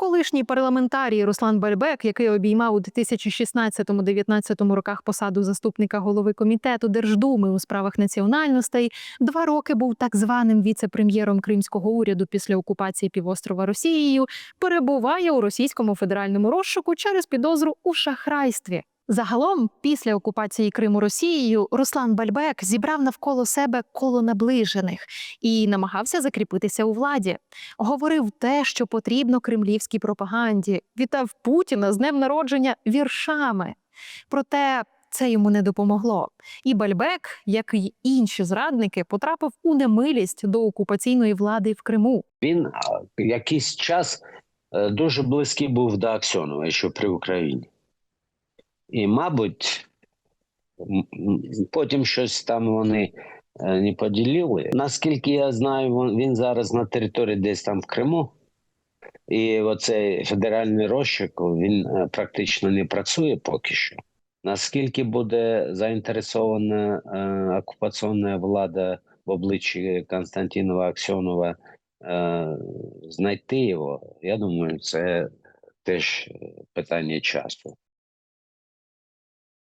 Колишній парламентарій Руслан Бальбек, який обіймав у 2016-19 роках посаду заступника голови комітету Держдуми у справах національностей, два роки був так званим віце-прем'єром кримського уряду після окупації півострова Росією, перебуває у російському федеральному розшуку через підозру у шахрайстві. Загалом, після окупації Криму Росією, Руслан Бальбек зібрав навколо себе коло наближених і намагався закріпитися у владі. Говорив те, що потрібно кремлівській пропаганді, вітав Путіна з днем народження віршами. Проте це йому не допомогло. І Бальбек, як і інші зрадники, потрапив у немилість до окупаційної влади в Криму. Він якийсь час е, дуже близький був до Аксьонова, що при Україні. І, мабуть, потім щось там вони е, не поділили. Наскільки я знаю, він- він зараз на території десь там в Криму. І оцей федеральний розшук він е, практично не працює поки що. Наскільки буде заінтересована е, окупаційна влада в обличчі Константинова Аксьонова е, знайти його, я думаю, це теж е, питання часу.